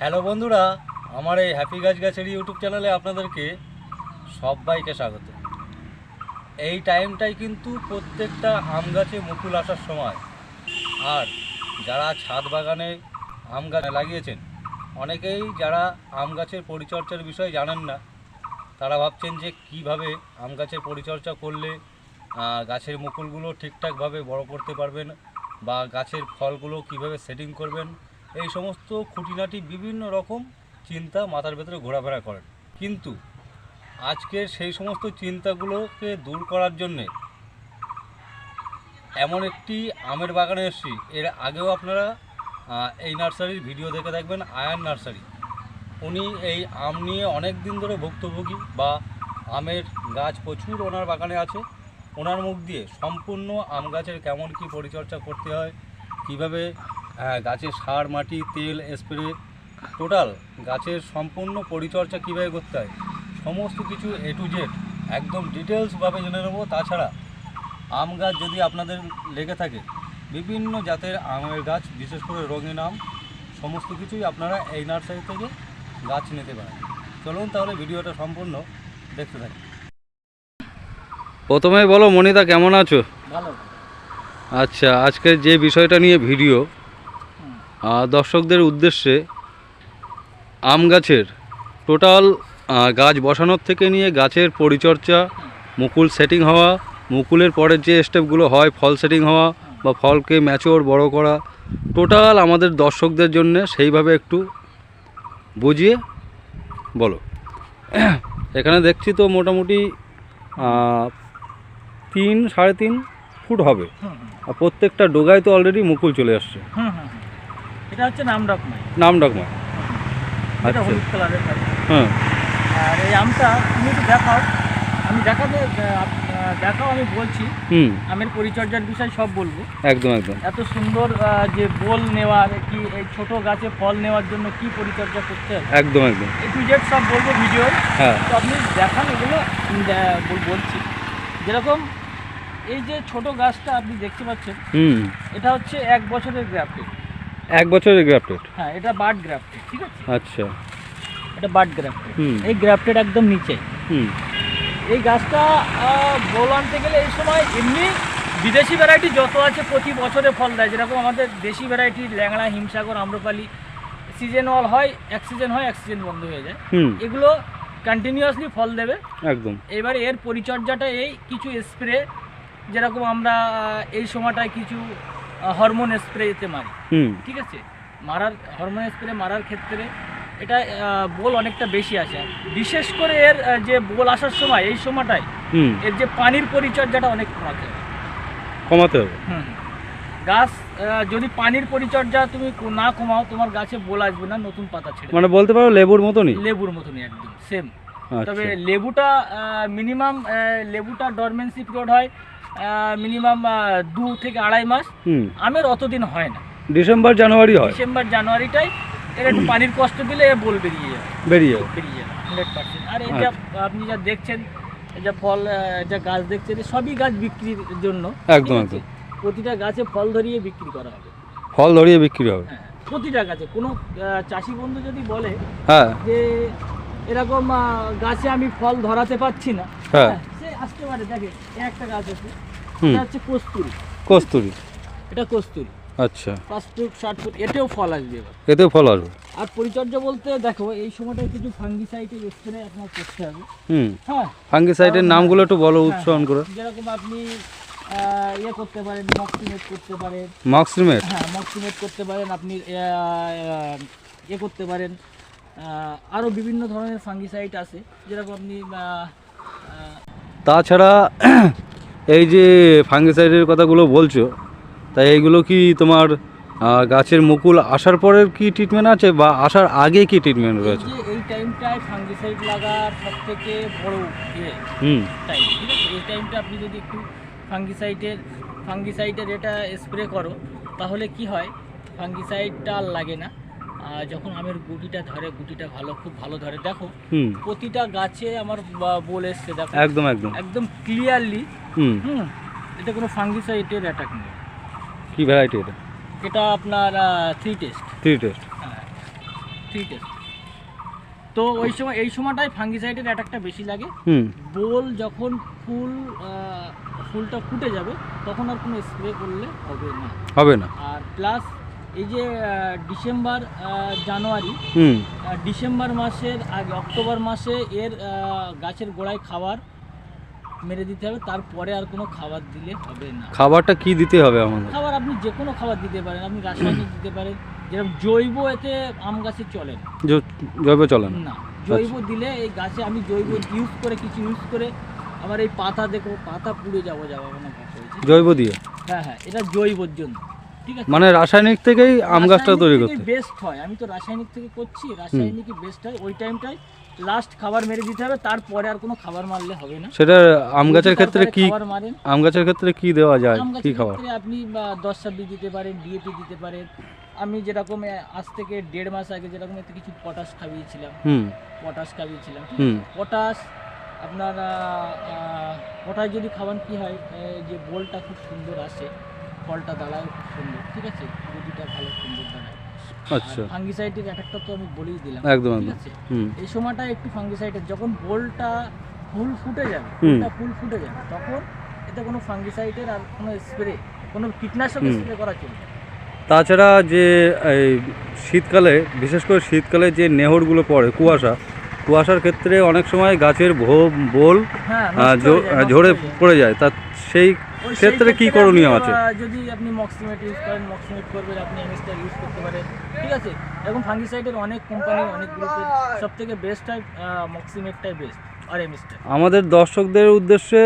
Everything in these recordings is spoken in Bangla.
হ্যালো বন্ধুরা, আমার এই হ্যাপি গাছ গাছের ইউটিউব চ্যানেলে আপনাদেরকে সবাইকে স্বাগত। এই টাইমটাই কিন্তু প্রত্যেকটা আম গাছে মুকুল আসার সময়। আর যারা ছাদ বাগানে আম গাছ লাগিয়েছেন, অনেকেই যারা আম গাছের পরিচর্যার বিষয়ে জানেন না, তারা ভাবছেন যে কীভাবে আম গাছের পরিচর্যা করলে গাছের মুকুলগুলো ঠিকঠাকভাবে বড় করতে পারবেন বা গাছের ফলগুলো কীভাবে সেটিং করবেন। এই সমস্ত খুঁটিনাটি বিভিন্ন রকম চিন্তা মাথার ভেতরে ঘোরাফেরা করেন। কিন্তু আজকের সেই সমস্ত চিন্তাগুলোকে দূর করার জন্যে এমন একটি আমের বাগানে এসেছি। এর আগেও আপনারা এই নার্সারির ভিডিও দেখে থাকবেন, আয়ান নার্সারি। উনি এই আম নিয়ে অনেক দিন ধরে ভুক্তভোগী বা আমের গাছ প্রচুর ওনার বাগানে আছে। ওনার মুখ দিয়ে সম্পূর্ণ আম গাছের কেমন কি পরিচর্যা করতে হয়, কীভাবে গাছের সার মাটি তেল স্প্রে টোটাল গাছের সম্পূর্ণ পরিচর্যা কীভাবে করতে হয়? সমস্ত কিছু এ টু জেড একদম ডিটেলসভাবে জেনে নেব। তাছাড়া আম গাছ যদি আপনাদের লেগে থাকে বিভিন্ন জাতের আমের গাছ বিশেষ করে রঙিন আম সমস্ত কিছুই আপনারা এই নার্সারি থেকে গাছ নিতে পারেন। চলুন তাহলে ভিডিওটা সম্পূর্ণ দেখতে থাকুন। প্রথমে বলো মনিতা কেমন আছো? ভালো। আচ্ছা আজকের যে বিষয়টা নিয়ে ভিডিও দর্শকদের উদ্দেশ্যে আম গাছের টোটাল গাছ বসানোর থেকে নিয়ে গাছের পরিচর্যা মুকুল সেটিং হওয়া মুকুলের পরের যে স্টেপগুলো হয় ফল সেটিং হওয়া বা ফলকে ম্যাচিওর বড় করা টোটাল আমাদের দর্শকদের জন্য সেইভাবে একটু বুঝিয়ে বলো। এখানে দেখছি তো মোটামুটি তিন সাড়ে তিন ফুট হবে। আর প্রত্যেকটা ডোগায় তো অলরেডি মুকুল চলে আসছে। হুম। এটা হচ্ছে নামডক নয় নাম ডকমা এটা আচ্ছা। হলুদ কালারের আর এই আমটা তুমি একটু দেখাও। আমি দেখাতে দেখাও আমি বলছি। হুম। আমের পরিচর্যার বিষয় সব বলব। একদম একদম। এত সুন্দর যে বোল নেওয়ার কি এই ছোট গাছে ফল নেওয়ার জন্য কি পরিচর্যা করতে হবে? একদম একদম। এ টু জেড সব বলব ভিডিও হ্যাঁ। তো আপনি দেখান এগুলো বলছি। যেরকম এই যে ছোট গাছটা আপনি দেখতে পাচ্ছেন হুম। এটা হচ্ছে এক বছরের গ্রাফটেড এক বছরের গ্রাফটেড হ্যাঁ এটা বার্ড গ্রাফটেড ঠিক আছে? আচ্ছা। এটা বার্ড গ্রাফটেড হুম। এই গ্রাফটেড একদম নিচে। হুম। এই গাছটা বল আনতে গেলে এই সময় এমনি বিদেশি ভ্যারাইটি যত আছে প্রতি বছরে ফল দেয়। যেরকম আমাদের দেশি variety Langra Himsagar Amrapali season all হয় এক সিজন হয় এক সিজন বন্ধ হয়ে যায়। হুম। এগুলো কন্টিনিউয়াসলি ফল দেবে। একদম। এবার এর পরিচর্যাটা এই কিছু স্প্রে যেরকম আমরা এই সময়টায় কিছু হরমোন স্প্রেতে মারি। ঠিক আছে? মারার হরমোন স্প্রে মারার ক্ষেত্রে এটা বোল অনেকটা বেশি আসে। বিশেষ করে এর যে বোল আসার সময় এই সময়টায় এর যে পানির পরিচর্যাটা অনেক কমাতে হবে। কমাতে হবে। গাছ যদি পানির পরিচর্যা তুমি না কমাও তোমার গাছে বোল আসবে না নতুন পাতা ছেড়ে মানে বলতে পারো লেবুর মতনই? লেবুর মতনই একদম সেম আচ্ছা। তবে লেবুটা মিনিমাম লেবুটা ডরমেন্সি পিরিয়ড হয় মিনিমাম দু থেকে আড়াই মাস। আমের অতদিন হয় না। ডিসেম্বর জানুয়ারি হয়? ডিসেম্বর জানুয়ারিটাই এর একটু পানির কষ্ট দিলে এ বল বেরিয়ে যাবে বেরিয়ে যাবে বেরিয়ে যাবে হান্ড্রেড পার্সেন্ট আর এই যা আপনি যা দেখছেন যা ফল যা গাছ দেখছেন সবই গাছ বিক্রির জন্য। একদম? একদম। প্রতিটা গাছে ফল ধরিয়ে বিক্রি করা হবে। ফল ধরিয়ে বিক্রি হবে? হ্যাঁ প্রতিটা গাছে। কোনো চাষি বন্ধু যদি বলে হ্যাঁ। যে এরকম গাছে আমি ফল ধরাতে পারছি না হ্যাঁ। হ্যাঁ, আসতে পারে দেখে একটা গাছ আছে এটা হচ্ছে কস্তুরি। কস্তুরি। এটা কস্তুরি। আচ্ছা। পাঁচ ফুট ষাট ফুট এতেও ফল আসবে এতেও ফল আসবে। আর পরিচর্যা বলতে দেখো এই সময়টায় কিছু ফাঙ্গিসাইটের স্প্রে আপনার করতে হবে। হুম। হ্যাঁ। ফাঙ্গিসাইডের নামগুলো একটু বলো হ্যাঁ, উচ্চারণ করে। যেরকম আপনি ইয়ে করতে পারেন মক্সিমেট করতে পারেন। মার্কসিমেট হ্যাঁ মক্সিমেট করতে পারেন আপনি ইয়ে করতে পারেন। আরও বিভিন্ন ধরনের ফাঙ্গিসাইট আছে যেরকম আপনি তাছাড়া এই যে ফাঙ্গিসাইডের কথাগুলো বলছো তাই এইগুলো কি তোমার গাছের মুকুল আসার পরের কি ট্রিটমেন্ট আছে বা আসার আগে কি ট্রিটমেন্ট রয়েছে? এই টাইমটায় ফাঙ্গিসাইড লাগার সব থেকে বড় ইয়ে হুম। টাইম ঠিক আছে? এই টাইমটা আপনি যদি একটু ফাঙ্গিসাইডের ফাঙ্গিসাইডের এটা স্প্রে করো তাহলে কি হয়? ফাঙ্গিসাইডটা আর লাগে না। যখন আমের গুটিটা ধরে গুটিটা ভালো খুব ভালো ধরে দেখো প্রতিটা গাছে আমার বল এসছে দেখো। একদম একদম। একদম ক্লিয়ারলি হুম। এটা কোনো ফাঙ্গিসাইডের অ্যাটাক নেই। কি ভ্যারাইটি এটা? এটা আপনার থ্রি টেস্ট থ্রি টেস্ট হ্যাঁ থ্রি টেস্ট তো ওই সময় এই সময়টায় ফাঙ্গিসাইডের অ্যাটাকটা বেশি লাগে। হুম। বোল যখন ফুল ফুলটা ফুটে যাবে তখন আর কোনো স্প্রে করলে হবে না। হবে না। আর প্লাস এই যে ডিসেম্বর জানুয়ারি ডিসেম্বর মাসের আগে অক্টোবর মাসে এর গাছের গোড়ায় খাবার মেরে দিতে হবে তারপরে আর কোনো খাবার দিলে হবে না। খাবারটা কি দিতে হবে আমাদের? খাবার আপনি যে কোনো খাবার দিতে পারেন আপনি রাসায়নিক দিতে পারেন যেরকম জৈব এতে আম গাছে চলে জৈব চলে না? না জৈব দিলে এই গাছে আমি জৈব ইউজ করে কিছু ইউজ করে আমার এই পাতা দেখো পাতা পুড়ে যাব যাব মানে গাছ হয়েছে জৈব দিয়ে? হ্যাঁ হ্যাঁ এটা জৈবর জন্য। মানে রাসায়নিক থেকেই আম গাছটা তৈরি করতে। বেস্ট হয়। আমি তো রাসায়নিক থেকে করছি রাসায়নিকই বেস্ট হয়। ওই টাইমটাই লাস্ট খাবার মেরে দিতে হবে তারপরে আর কোনো খাবার মারলে হবে না। সেটা আম গাছের ক্ষেত্রে কি আম গাছের ক্ষেত্রে কি দেওয়া যায়? কি খাবার? আপনি দশ ছাব্বিশ দিতে পারেন ডিএপি দিতে পারেন। আমি যেরকম আজ থেকে দেড় মাস আগে যেরকম এতে কিছু পটাশ খাইয়েছিলাম। হুম। পটাশ খাইয়েছিলাম হুম। পটাশ আপনার পটাশ যদি খাওয়ান কি হয়? যে বোলটা খুব সুন্দর আসে। ফলটা দাঁড়ায় সুন্দর ঠিক আছে? গতিটা ভালো সুন্দর দাঁড়ায়। আচ্ছা। ফাঙ্গিসাইডের অ্যাটাকটা তো আমি বলেই দিলাম একদম ঠিক আছে? এই সময়টা একটু ফাঙ্গিসাইডের যখন বোলটা ফুল ফুটে যাবে হুম। ফুলটা ফুল ফুটে যাবে তখন এতে কোনো ফাঙ্গিসাইডের আর কোনো স্প্রে কোনো কীটনাশক স্প্রে করা চলবে তাছাড়া যে এই শীতকালে বিশেষ করে শীতকালে যে নেহরগুলো পড়ে কুয়াশা কুয়াশার ক্ষেত্রে অনেক সময় গাছের ভো- বোল হ্যাঁ ঝরে পড়ে যায়। তা সেই ক্ষেত্রে কি করণীয় আছে? যদি আপনি মক্সিমেট ইউজ করেন মক্সিমেট করবেন আপনি এমএসটা ইউজ করতে পারেন ঠিক আছে? এরকম ফাঙ্গিসাইডের অনেক কোম্পানি অনেক গ্রুপের সব থেকে বেস্ট হয় মক্সিমেটটাই বেস্ট আর এমএসটা আমাদের দর্শকদের উদ্দেশ্যে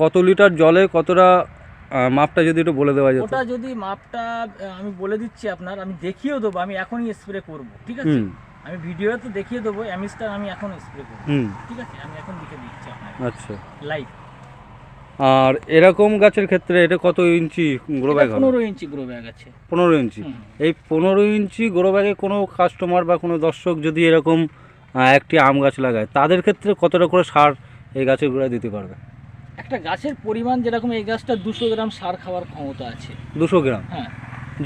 কত লিটার জলে কতটা মাপটা যদি একটু বলে দেওয়া যায় ওটা যদি মাপটা আমি বলে দিচ্ছি আপনার আমি দেখিয়েও দেবো আমি এখনই স্প্রে করব ঠিক আছে? আমি ভিডিও তো দেখিয়ে দেবো অ্যামিস্টার আমি এখন স্প্রে করব ঠিক আছে? আমি এখন লিখে দিচ্ছি আপনার আচ্ছা। লাইভ আর এরকম গাছের ক্ষেত্রে এটা কত ইঞ্চি গ্রো ব্যাগ পনেরো ইঞ্চি গ্রো ব্যাগ আছে। পনেরো ইঞ্চি। এই পনেরো ইঞ্চি গ্রো ব্যাগে কোনো কাস্টমার বা কোনো দর্শক যদি এরকম একটি আম গাছ লাগায় তাদের ক্ষেত্রে কতটা করে সার এই গাছের গোড়ায় দিতে পারবে? একটা গাছের পরিমাণ যেরকম এই গাছটা দুশো গ্রাম সার খাওয়ার ক্ষমতা আছে। দুশো গ্রাম? হ্যাঁ।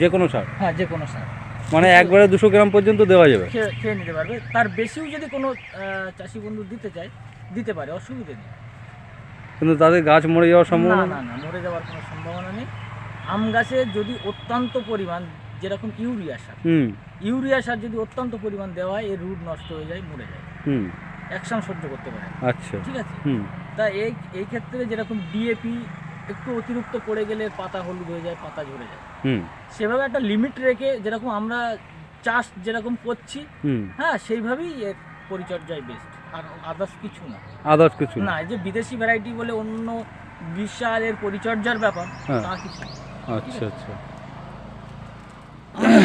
যে কোনো সার? হ্যাঁ যে কোনো সার। মানে একবারে দুশো গ্রাম পর্যন্ত দেওয়া যাবে? খেয়ে নিতে পারবে। তার বেশিও যদি কোনো চাষি বন্ধু দিতে চায় দিতে পারে অসুবিধা নেই। কিন্তু তাদের গাছ মরে যাওয়ার সম্ভাবনা না না মরে যাওয়ার কোনো সম্ভাবনা নেই। আম গাছে যদি অত্যন্ত পরিমাণ যেরকম ইউরিয়া সার হুম। ইউরিয়া সার যদি অত্যন্ত পরিমাণ দেওয়া হয় এর রুট নষ্ট হয়ে যায় মরে যায়। হুম। অ্যাকশন সহ্য করতে পারে আচ্ছা। ঠিক আছে? হুম। তা এই এই ক্ষেত্রে যেরকম ডিএপি একটু অতিরিক্ত পড়ে গেলে পাতা হলুদ হয়ে যায় পাতা ঝরে যায়। হুম। সেভাবে একটা লিমিট রেখে যেরকম আমরা চাষ যেরকম করছি হ্যাঁ সেইভাবেই এর পরিচর্যায় বেস্ট আর আদার্স কিছু না। আদার্স কিছু না। এই যে বিদেশি ভ্যারাইটি বলে অন্য বিশাল এর পরিচর্যার ব্যাপার হ্যাঁ। তা কিছু আচ্ছা আচ্ছা।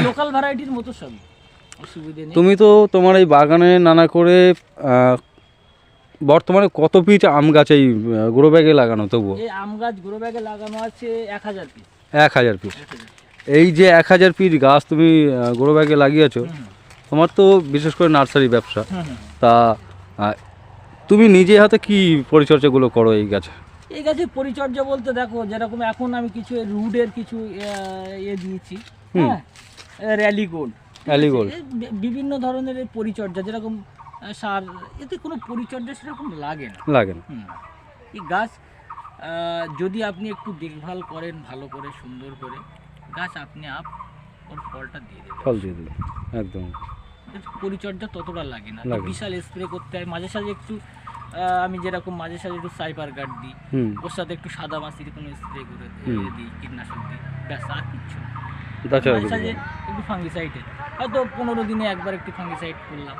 লোকাল ভ্যারাইটির মতো সবই। তুমি তো তোমার এই বাগানে নানা করে বর্তমানে কত পিস আম গাছ এই গ্রো ব্যাগে লাগানো তবুও? এই আম গাছ গ্রো ব্যাগে লাগানো আছে এক হাজার পিস এক হাজার পিস এই যে এক হাজার পিস গাছ তুমি গ্রো ব্যাগে লাগিয়েছো তোমার তো বিশেষ করে নার্সারি ব্যবসা। তা তুমি নিজে হাতে কি পরিচর্যাগুলো করো এই গাছে? এই গাছের পরিচর্যা বলতে দেখো যেরকম এখন আমি কিছু রুডের কিছু ইয়ে দিয়েছি হ্যাঁ? Rally Gold Rally Gold। বিভিন্ন ধরনের পরিচর্যা যেরকম সার এতে কোনো পরিচর্যা সেরকম লাগে না। লাগে না। এই গাছ যদি আপনি একটু দেখভাল করেন ভালো করে সুন্দর করে গাছ আপনি আপ ওর ফলটা দিয়ে দেবে ফল দিয়ে দিল একদম। পরিচর্যা ততটা লাগে না। বিশাল স্প্রে করতে হয়। মাঝে সাঝে একটু আমি যেরকম মাঝে সাঝে একটু সাইবার গার্ড দিই ওর সাথে একটু সাদা মাছির কোনো স্প্রে করে দিই কীটনাশক দিই ব্যাস আর কিচ্ছু মাঝে সাঝে একটু ফাঙ্গিসাইডের হয়তো পনেরো দিনে একবার একটু ফাঙ্গিসাইড করলাম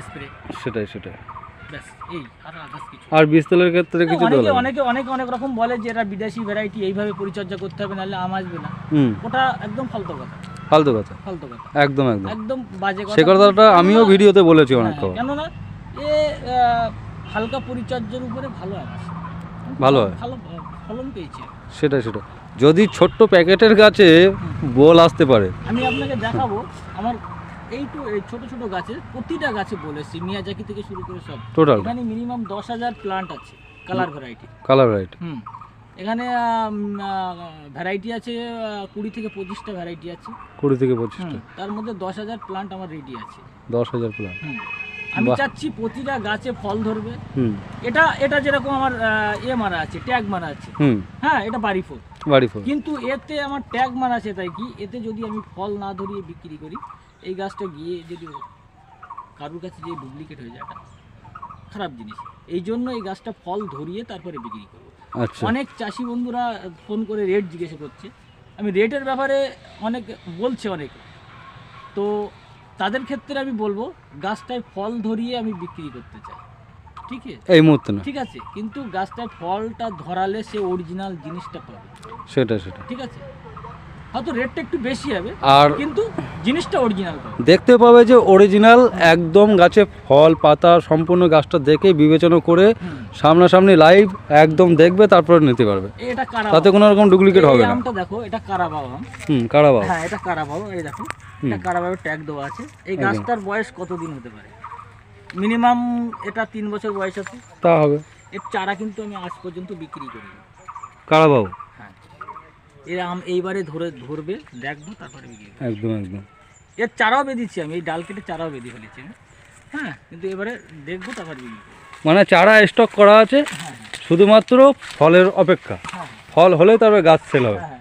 স্প্রে সেটাই সেটাই। আর ক্ষেত্রে কিছু অনেকে অনেকে অনেকে রকম বলে যে বিদেশি ভ্যারাইটি এইভাবে পরিচর্যা করতে হবে নাহলে আম আসবে না। হুম। ওটা একদম ফালতু কথা। ফালতু কথা। ফালতু কথা। একদম একদম। একদম বাজে কথা। সে কথাটা আমিও ভিডিওতে বলেছি অনেক হ্যাঁ, কেননা এ হালকা পরিচর্যার উপরে ভালো আসে ভালো হয়। ভালো ফলন পেয়েছে। সেটাই সেটা যদি ছোট্ট প্যাকেটের গাছে বল আসতে পারে। আমি আপনাকে দেখাবো আমার এই তো এই ছোট ছোট গাছে প্রতিটা গাছে বলেছি মিয়াজাকি থেকে শুরু করে সব। টোটাল এখানে মিনিমাম দশ হাজার প্লান্ট আছে কালার ভ্যারাইটি কালার ভ্যারাইটি হুম। এখানে ভ্যারাইটি আছে কুড়ি থেকে পঁচিশটা ভ্যারাইটি আছে। কুড়ি থেকে পঁচিশটা। তার মধ্যে দশ হাজার প্লান্ট আমার রেডি আছে। দশ হাজার প্লান্ট। আমি চাচ্ছি প্রতিটা গাছে ফল ধরবে। এটা এটা যেরকম আমার এ মারা আছে ট্যাগ মারা আছে। হ্যাঁ এটা বাড়ি ফোর বাড়ি ফোর কিন্তু এতে আমার ট্যাগ মারা আছে তাই কি? এতে যদি আমি ফল না ধরিয়ে বিক্রি করি এই গাছটা গিয়ে যদি কারুর কাছে যে ডুপ্লিকেট হয়ে যায় খারাপ জিনিস। এই জন্য এই গাছটা ফল ধরিয়ে তারপরে বিক্রি আচ্ছা অনেক চাষি বন্ধুরা ফোন করে রেট জিজ্ঞাসা করছে। আমি রেটের ব্যাপারে অনেক বলছে অনেক। তো তাদের ক্ষেত্রে আমি বলব গাছটায় ফল ধরিয়ে আমি বিক্রি করতে চাই। ঠিক আছে? এই মুহূর্তে না। ঠিক আছে। কিন্তু গাছটায় ফলটা ধরালে সে অরিজিনাল জিনিসটা পাবে। সেটা সেটা ঠিক আছে? হয়তো রেটটা একটু বেশি হবে আর কিন্তু জিনিসটা অরিজিনাল দেখতে পাবে যে অরিজিনাল একদম গাছে ফল পাতা সম্পূর্ণ গাছটা দেখে বিবেচনা করে সামনাসামনি লাইভ একদম দেখবে তারপরে নিতে পারবে। এটা কারা তাতে কোনো রকম ডুপ্লিকেট হবে না। আমটা দেখো এটা কারাবাও আম হুম কারাবাও হ্যাঁ এটা কারাবাও এই দেখো এটা কারাবাও ট্যাগ দেওয়া আছে। এই গাছটার বয়স কতদিন হতে পারে? মিনিমাম এটা তিন বছর বয়স আছে। তা হবে। এর চারা কিন্তু আমি আজ পর্যন্ত বিক্রি করিনি। কারাবাও হ্যাঁ এর আম এইবারে ধরে ধরবে দেখব তারপরে বিক্রি করব। একদম একদম। এর চারাও বেঁধেছি আমি এই ডাল কেটে চারাও বেঁধে ফেলেছি আমি। হ্যাঁ কিন্তু এবারে দেখব তারপরে বিক্রি করব মানে চারা স্টক করা আছে হ্যাঁ শুধুমাত্র ফলের অপেক্ষা। হ্যাঁ ফল হলে তারপরে গাছ সেল হবে। হ্যাঁ